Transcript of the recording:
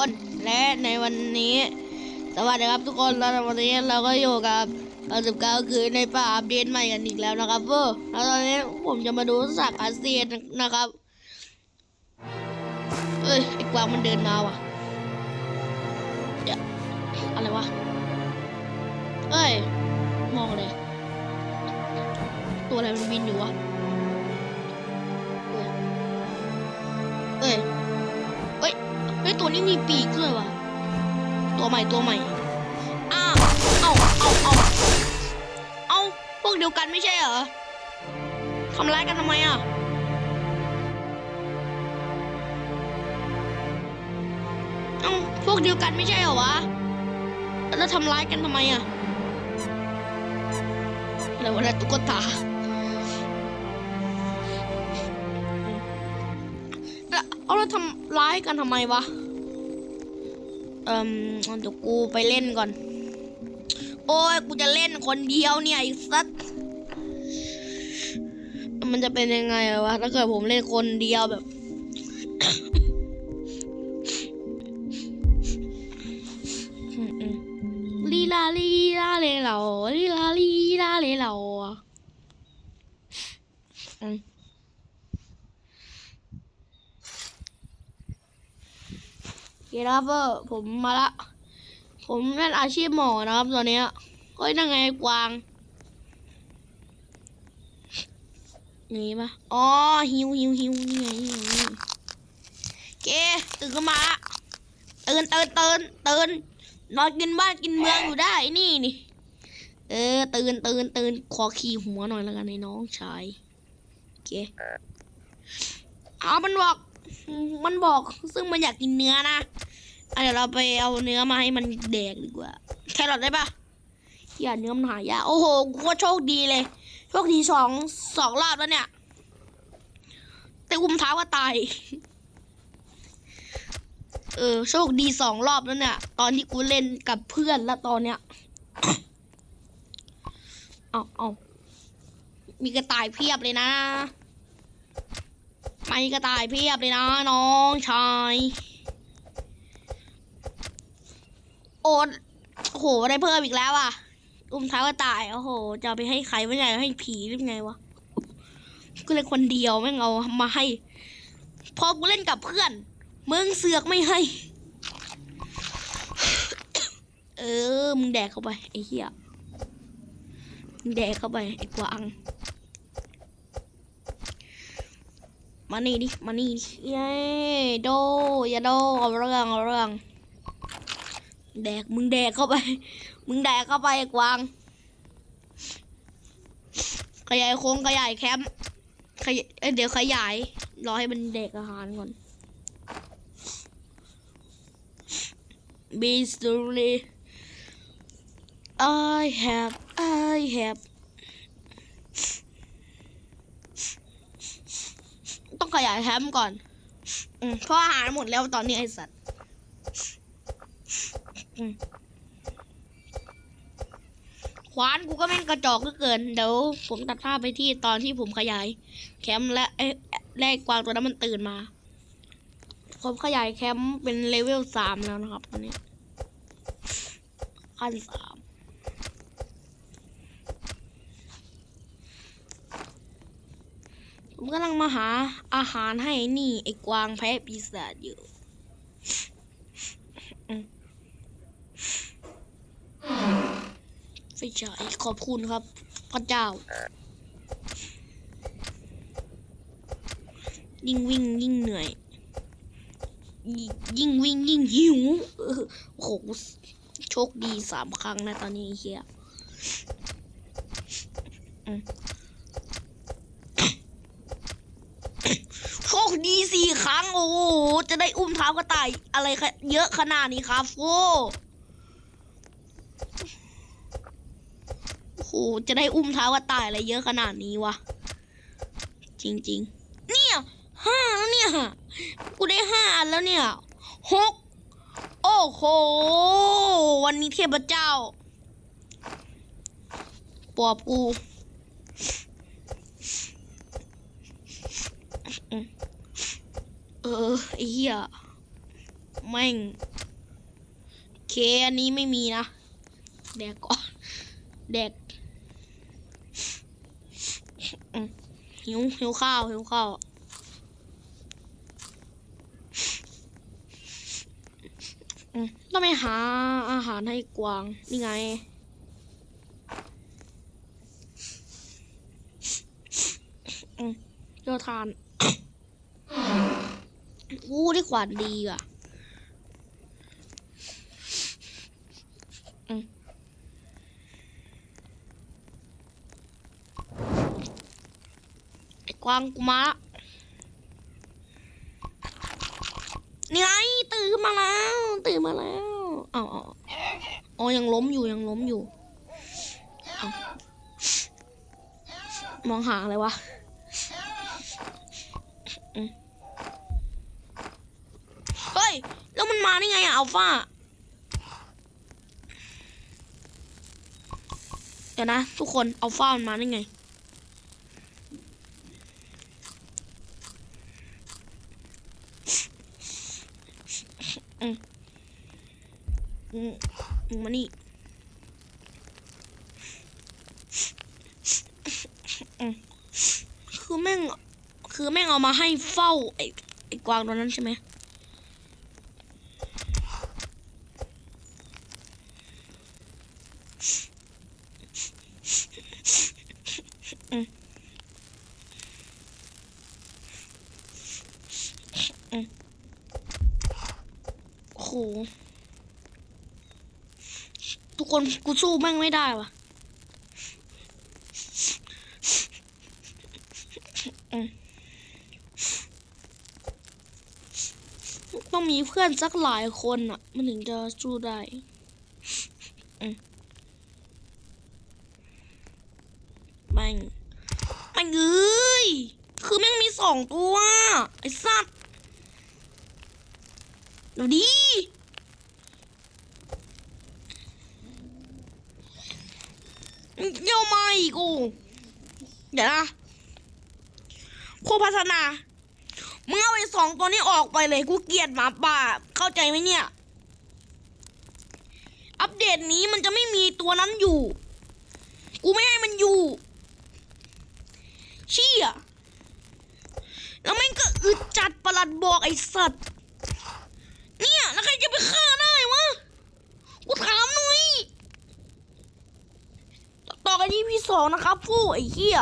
คนและในวันนี้ สวัสดีครับทุกคนแล้วในวันนี้เราก็อยู่กับ99คือในป่าอัปเดตใหม่กันอีกแล้วนะครับเพื่อแล้วตอนนี้ผมจะมาดูสัตว์อาเซียนนะครับเอ้ยไอ้กวางมันเดินมาว่ะเดี๋ยวอะไรวะเอ้ยมองเลยตัวอะไรมันบินอยู่วะ เฮ้ยตัวนี้มีปีกด้วยว่ะ ตัวใหม่ตัวใหม่อ้าเอาเอาเอาเอาพวกเดียวกันไม่ใช่เหรอทำร้ายกันทำไมอะเอ้าพวกเดียวกันไม่ใช่เหรอวะ แล้วทำร้ายกันทำไมอะอะไรวะเนี่ยตุ๊กตาแล้วเอาแล้วทำ ร้ายกันทำไมวะ เอ่มเดี๋ยวกูไปเล่นก่อน โอ้ยกูจะเล่นคนเดียวเนี่ยไอ้สัสมันจะเป็นยังไงอะวะ ถ้าเกิดผมเล่นคนเดียวแบบลีลาลีลาเลเหล่าลีลาลีลาเลเหล่าอืม เคครับเออผมมาละ ผมเล่นอาชีพหมอนะครับตอนนี้ยเฮ้ยนั่งไงกวางนี่ปะอ๋อหิวหิวหิวนี่ไงนี่ไงเคตื่นขึ้นมาละตื่นตื่นตื่นตื่นนอนกินบ้านกินเมืองอยู่ได้นี่นี่เออตื่นตื่นตื่นขอขี่หัวหน่อยแล้วกันในน้องชายโอเคเอามันบอก มันบอกซึ่งมันอยากกินเนื้อนะ อะเดี๋ยวเราไปเอาเนื้อมาให้มันแดกดีกว่า แครอทได้ปะอย่าเนื้อมันหายากโอ้โหกูก็โชคดีเลย โชคดีสองสองรอบแล้วเนี่ย แต่อุ้มเท้าก็ตาย เออ โชคดีสองรอบแล้วเนี่ย ตอนที่กูเล่นกับเพื่อนแล้วตอนเนี้ยเอาเอามีกระต่ายเพียบเลยนะไม่กระต่ายเพียบเลยนะน้องชาย โอนโอ้โหได้เพิ่มอีกแล้วอะ อุ้มเท้ากระต่าย โอ้โห จะไปให้ใครไม่ไงให้ผีหรือไงวะ ก็เลยคนเดียวไม่เอามาให้ พอกูเล่นกับเพื่อน มึงเสือกไม่ให้ เออ มึงแดกเข้าไปไอ้เหี้ย มึงแดกเข้าไปไอ้กวางมานี่ดิ มานี่ดิเย้โด อย่าโดเอาเรื่องเอาเรื่อง แดกมึงแดกเข้าไป มึงแดกเข้าไปกวาง ขยายโค้งขยายแคมป์ขยายเดี๋ยวขยายรอให้มันแดกอาหารก่อน Be slowly I have I have ต้องขยายแคมป์ก่อนอเพราะอาหารหมดแล้วตอนนี้ไอสัตว์ ขวานกูก็แม่งกระจอกเหลือเกิน เดี๋ยวผมตัดภาพไปที่ตอนที่ผมขยาย แคมป์และเอ้ยแรกกวางตัวนั้นมันตื่นมา ผมขยายแคมป์เป็นเลเวลสามแล้วนะครับตอนนี้ขั้นสามผมกำลังมาหาอาหารให้นี่ ไอ้กวางแพ้ปีศาจอยู่อืม ไฟฉายขอบคุณครับ พระเจ้า ยิ่งวิ่งยิ่งเหนื่อย ยิ่งวิ่งยิ่งหิวโอ้โหโชคดีสามครั้งนะตอนนี้เฮียโชคดีสี่ครั้ง โอ้โห จะได้อุ้มเท้ากระต่าย อะไรเยอะขนาดนี้ครับโอ้ โหจะได้อุ้มเท้ากระต่ายอะไรเยอะขนาดนี้วะ จริง ๆ เนี่ยห้าแล้วเนี่ย กูได้ห้าอันแล้วเนี่ยหกโอ้โห วันนี้เทพเจ้า ปอบกู เออไอ้เหี้ยแม่งเคอันนี้ไม่มีนะ แดกก่อน แดก หิวหิวข้าวหิวข้าวต้องไปหาอาหารให้กวาง นี่ไง เจอทาน อู้ได้ขวานดีอะอืมไอ้ กวางกูมาละนี่ไงตื่นมาแล้ว ตื่นมาแล้วอ้าวอ้าอ๋อยังล้มอยู่ยังล้มอยู่มองหาอะไรวะเฮ้ย แล้วมันมาได้ไงอะอัลฟาเดี๋ยวนะ ทุกคนอัลฟามันมาได้ไง อืมอื มมึงมานี่คือแม่ง คือแม่งเอามาให้เฝ้าไอ้ไอ้กวางตัวนั้นใช่ไหมโอ้โห คนกูสู้แม่งไม่ได้วะต้องมีเพื่อนสักหลายคนอะ มันถึงจะสู้ได้แม่งแม่งเอ้ย คือแม่งมีสองตัว ไอ้สัตว์ดี๋ยวดี เดี๋ยวมาอีกู เดี๋ยวนะผู้พัฒนามึงเอาไอ้สองตัวนี้ออกไปเลย กูเกลียดหมาป่า เข้าใจไหมเนี่ย อัปเดตนี้มันจะไม่มีตัวนั้นอยู่ กูไม่ให้มันอยู่ เชี่ยแล้วม่งก็อึดจัดประหลัดบอกไอ้สัตว์ เนี่ย แล้วใครจะไปฆ่าได้วะ กูถามหน่อย ต่อ กันที่พี่สองนะครับฟู้ไอ้เหี้ย